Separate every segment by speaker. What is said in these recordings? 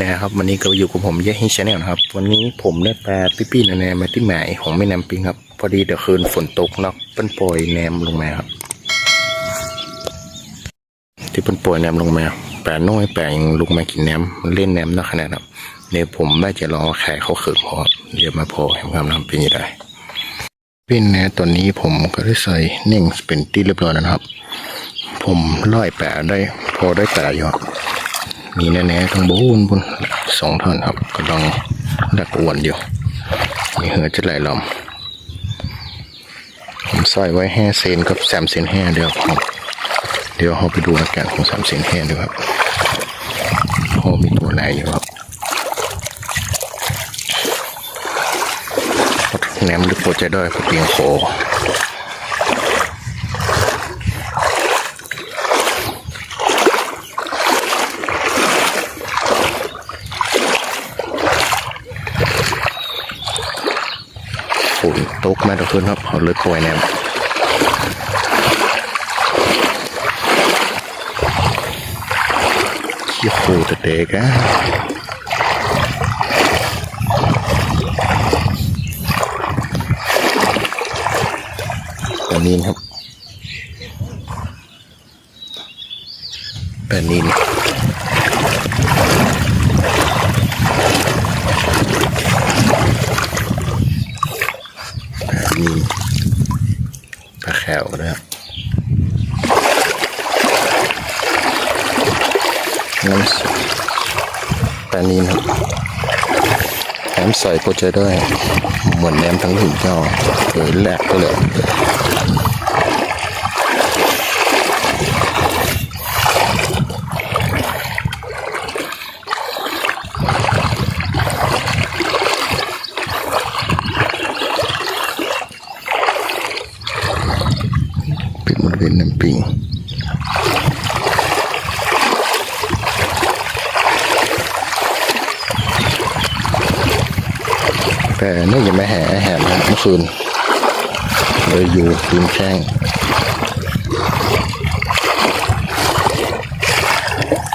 Speaker 1: นะครับวันนี้ก็อยู่กับผมเยฮิชแนลนะครับ วันนี้ผมได้ปลาปิ๊ปี้แนมมาที่หมายของแม่น้ำปิงครับ พอดีเดี๋ยวคืนฝนตกเนาะเปิ้นปล่อยแนมลงมาครับ ที่เปิ้นปล่อยแนมลงมาแปลน้อยแปลยังลงมากินแนมเล่นแนมนักขนาดครับเดี๋ยวผมได้จะรอแขกเขาเขินพอเดี๋ยวมาพอเห็นความทำเป็นยังไงปิ้นแนตอนนี้ผมก็ได้ใส่เน่งเป็นที่เรียบร้อยแล้วนะครับ ผมร้อยแปะได้พอได้แปะอยู่ครับ มีแน่ๆทั้งบุญบุญสองท่อนครับกำลังดักอวนอยู่ มีเหือจะไหลลอมผมใส่ไว้แห่เซนกับสามเซนแห่เดียวครับเดี๋ยวเราไปดูอาการของสามเซนแห่ดูครับพอมีตัวไหนอยู่ครับแหนมลึกโปรใจด้อยเพียงโค นตกมาตะคืนครับเขาเลยปล่อยแนมขี้โคตะเด็กอะแปลนินครับแปลนิน มีปลาแขวนะครับน้ำสปลานีนครับน้ำใส่โปรเจด้วยเหมือนแนมทั้งถึงเจ้าเลยแหลกก็เลย เป็นน้ำปิงแต่นี่ยังไม่แห่แห่เมื่อคืนเลยอยู่ริมแข้ง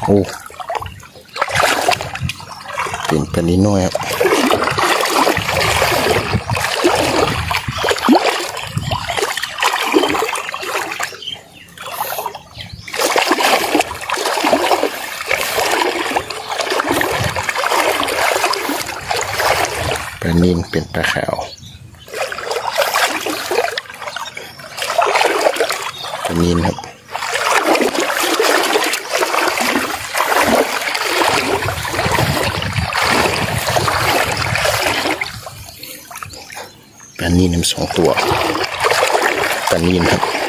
Speaker 1: โอ้เป็นปลานิดหน้อยครับ ปลานินเป็นปลาขาวปลานินครับปลานินน้ำสองตัวปลานินครับ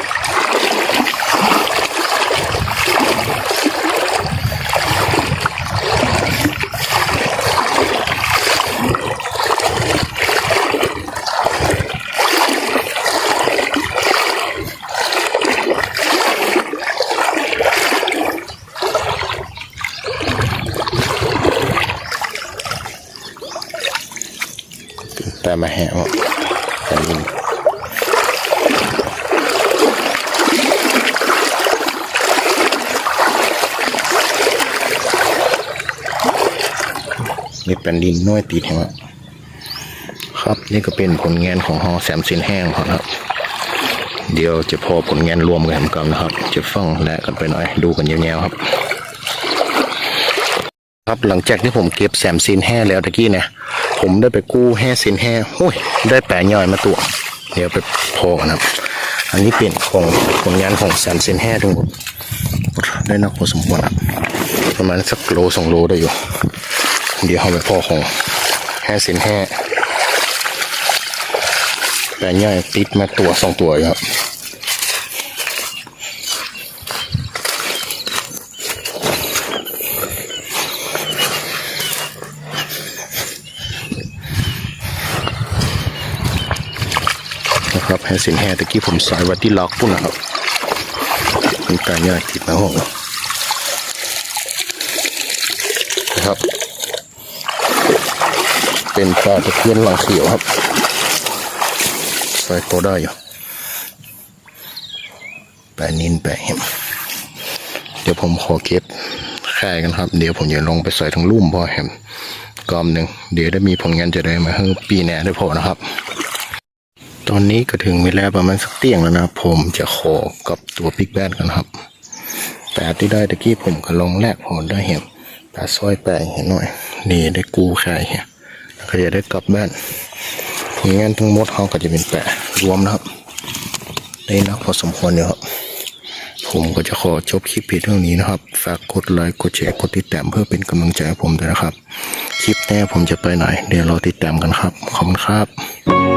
Speaker 1: แต่มาแหวปลานินมีแผ่นดินน้อยติดเห็นไหมครับนี่ก็เป็นผลงานของหอแสมสินแห้งครับ เดี๋ยวจะพอผลงานรวมกันกันนะครับ จะฟังและกันไปหน่อยดูกันยาวๆครับ ครับหลังจากที่ผมเก็บแสมซินแห่แล้วตะกี้เนี่ย ผมได้ไปกู้แห่ซินแห่โอ้ยได้แปะย่อยมาตัว เดี๋ยวไปพอครับ อันนี้เป็นของผลงานของแสมซินแห่ทั้งหมดได้นักพอสมควรประมาณสักโลสองโลได้อยู่ เดี๋ยวเอาไปพอของแห่ซินแห่แปะย่อยติดมาตัวสองตัวอยู่ครับ ครับแฮสินแฮตะกี้ผมใส่ไว้ที่ล็อกปุ่นนะครับเป็นการย่อยติดมาห้องนะครับ เป็นปลาตะเพียนหลังเขียวครับใส่ตัวได้อยู่แปนินแปเห็มเดี๋ยวผมขอเก็บแข่กันครับ เดี๋ยวผมจะลงไปใส่ทั้งลุ่มพอแหมกอมหนึ่งเดี๋ยวได้มีผลงานจะได้มาให้ปีแหน่ได้พอนะครับ อนนี้ก็ถึงเวลาประมาณสักเที่ยงแล้วนะผมจะขอกับตัวพิกแบนกันครับ แต่ที่ได้ตะกี้ผมก็ลงแรกผมได้เห็นตาซอยแปลงเห็นหน่อย นี่ได้กูแค่เห็นก็จะได้กลับบ้านผลงานทั้งหมดเขาก็จะเป็นแปะรวมนะครับได้นักพอสมควรอยู่ครับ ผมก็จะขอจบคลิปเพียงเท่านี้นะครับ ฝากกดไลค์กดแชร์กดติดตามเพื่อเป็นกำลังใจให้ผมด้วยนะครับ คลิปแน่ผมจะไปไหน เดี๋ยวรอติดตามกันครับ ขอบคุณครับ